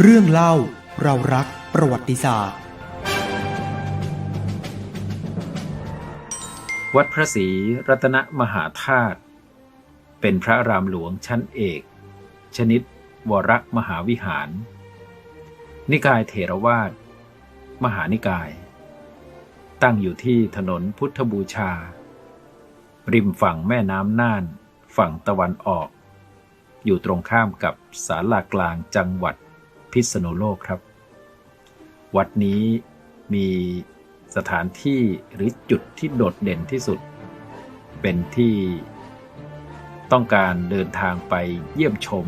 เรื่องเล่าเรารักประวัติศาสตร์ วัดพระศรีรัตนมหาธาตุเป็นพระรามหลวงชั้นเอก ชนิดวรมหาวิหาร นิกายเถรวาท มหานิกาย ตั้งอยู่ที่ถนนพุทธบูชา ริมฝั่งแม่น้ำน่าน ฝั่งตะวันออก อยู่ตรงข้ามกับศาลากลางจังหวัด พิษณุโลกครับ วัดนี้มีสถานที่หรือจุดที่โดดเด่นที่สุด เป็นที่ต้องการเดินทางไปเยี่ยมชม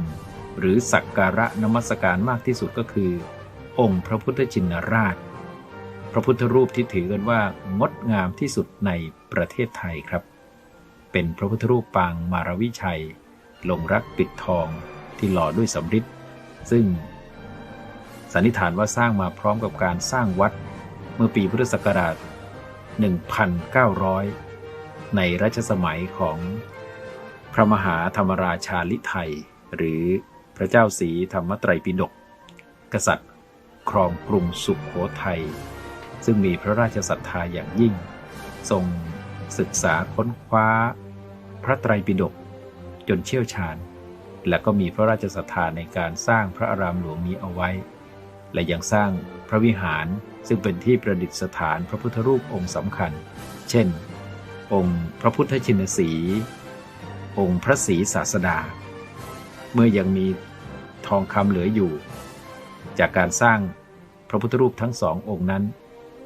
หรือสักการะนมัสการมากที่สุดก็คือ องค์พระพุทธชินราช พระพุทธรูปที่ถือกันว่างดงามที่สุดในประเทศไทยครับ เป็นพระพุทธรูปปางมารวิชัยลงรักปิดทองที่หล่อด้วยสำริดซึ่ง สันนิษฐานว่าสร้างมาพร้อมกับการสร้างวัดเมื่อปีพุทธศักราช 1,900 ในรัชสมัยของพระมหาธรรมราชาลิไทย หรือพระเจ้าศรีธรรมไตรปิฎกกษัตริย์ ครองกรุงสุขโขทัย ซึ่งมีพระราชศรัทธาอย่างยิ่ง ทรงศึกษาค้นคว้า พระไตรปิฎกจนเชี่ยวชาญ และก็มีพระราชศรัทธาในการสร้างพระอารามหลวงนี้เอาไว้ และยังสร้างพระวิหารซึ่งเป็นที่ประดิษฐานพระพุทธรูปองค์สำคัญ เช่น องค์พระพุทธชินสี องค์พระศรีศาสดา เมื่อยังมีทองคำเหลืออยู่ จากการสร้างพระพุทธรูปทั้งสององค์นั้น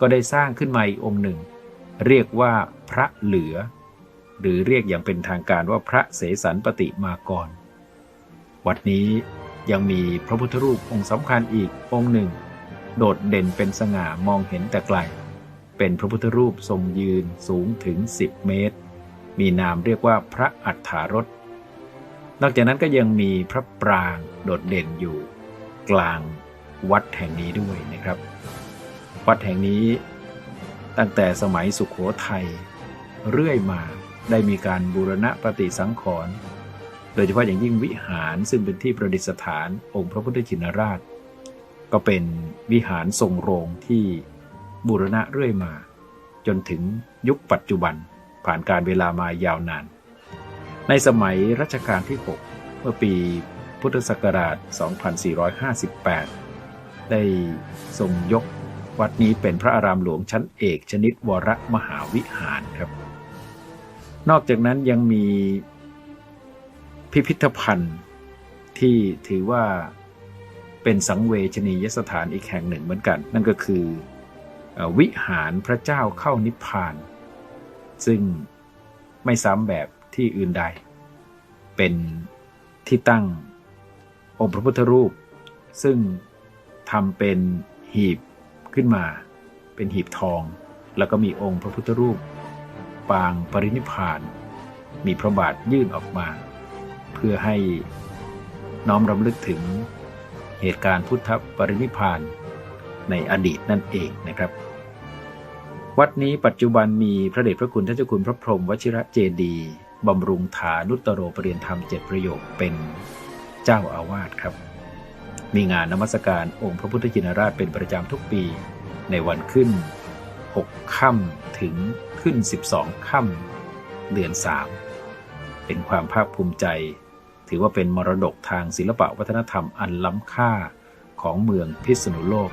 ก็ได้สร้างขึ้นมาอีกองค์หนึ่ง เรียกว่าพระเหลือ หรือเรียกอย่างเป็นทางการว่าพระเสสันปฏิมากร วัดนี้ ยังมีพระพุทธรูปองค์สำคัญอีกองค์หนึ่ง โดดเด่นเป็นสง่ามองเห็นแต่ไกล เป็นพระพุทธรูปทรงยืนสูงถึง 10 เมตร มีนามเรียกว่าพระอัฏฐารถนอกจากนั้นก็ยังมีพระปรางโดดเด่นอยู่ กลางวัดแห่งนี้ด้วยนะครับ วัดแห่งนี้ตั้งแต่สมัยสุขโขทัยเรื่อยมาได้มีการบูรณะปฏิสังขรณ์ โดยเฉพาะอย่างยิ่งวิหารซึ่งเป็นที่ประดิษฐานองค์พระพุทธชินราช ก็เป็นวิหารทรงโรงที่บูรณะเรื่อยมา จนถึงยุคปัจจุบันผ่านการเวลามายาวนาน ในสมัยรัชกาลที่ 6 เมื่อปีพุทธศักราช 2458 ได้ทรงยกวัดนี้เป็นพระอารามหลวงชั้นเอกชนิดวรมหาวิหารครับ นอกจากนั้นยังมี พิพิธภัณฑ์ที่ถือว่าเป็นสังเวชนียสถานอีกแห่งหนึ่งเหมือนกัน นั่นก็คือวิหารพระเจ้าเข้านิพพาน ซึ่งไม่ซ้ำแบบที่อื่นใด เป็นที่ตั้งองค์พระพุทธรูป ซึ่งทำเป็นหีบขึ้นมา เป็นหีบทอง แล้วก็มีองค์พระพุทธรูป ปางปรินิพพาน มีพระบาทยื่นออกมา พื่อให้น้อมรำลึกถึงเหตุการณ์พุทธปรินิพานในอดีตนั่นเองนะครับ วัดนี้ปัจจุบันมีพระเดชพระคุณท่านเจ้าคุณพระพรหมวชิระเจดีบำรุงฐานุตโรปรริยนธรรมเจ็ดประโยคเป็นเจ้าอาวาสครับ มีงานนมัสการองค์พระพุทธจินราชเป็นประจำทุกปีในวันขึ้น 6 ค่ำถึงขึ้น 12 ค่ำเดือน 3 เป็นความภาคภูมิใจ ถือว่าเป็นมรดกทางศิลปะวัฒนธรรมอันล้ำค่าของเมืองพิษณุโลก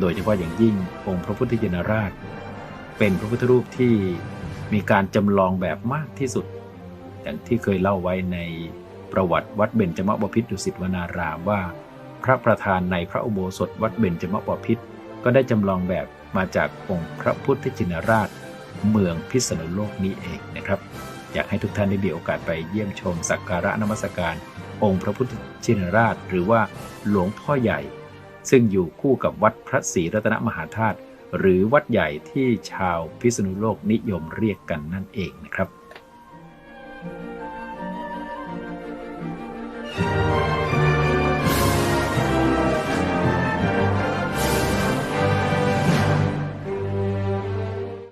โดยเฉพาะอย่างยิ่งองค์พระพุทธจินราช เป็นพระพุทธรูปที่มีการจำลองแบบมากที่สุด อย่างที่เคยเล่าไว้ในประวัติวัดเบญจมบพิตรดุสิตวนารามว่า พระประธานในพระอุโบสถวัดเบญจมบพิตรก็ได้จำลองแบบมาจากองค์พระพุทธชินราช เมืองพิษณุโลกนี้เองนะครับ อยากให้ทุกท่านได้มีโอกาสไปเยี่ยมชมสักการะนมัสการ องค์พระพุทธชินราช หรือว่าหลวงพ่อใหญ่ ซึ่งอยู่คู่กับวัดพระศรีรัตนมหาธาตุหรือวัดใหญ่ที่ชาวพิษณุโลกนิยมเรียกกันนั่นเองนะครับ